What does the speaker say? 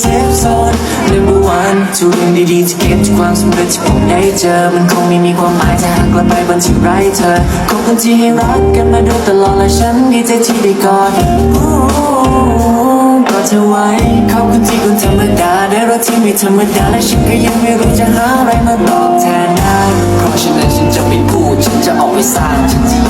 เซฟโซน number one ทุกเรื่องดีๆที่เก็บจากความสำเร็จที่ผมได้เจอ มันคงไม่มีความหมายถ้าหากกลับไปวันที่ไร้เธอคบคนที่ให้รักกันมาโดยตลอดและฉันดีใจที่ได้กอดกอดเธอไว้ขอบคุณที่คุณธรรมดาได้รถที่ไม่ธรรมดาและฉันก็ยังไม่รู้จะหาอะไรมาตอบแทนได้เพราะฉะนั้นฉันจะไม่พูดฉันจะออกไปสร้างฉันจะ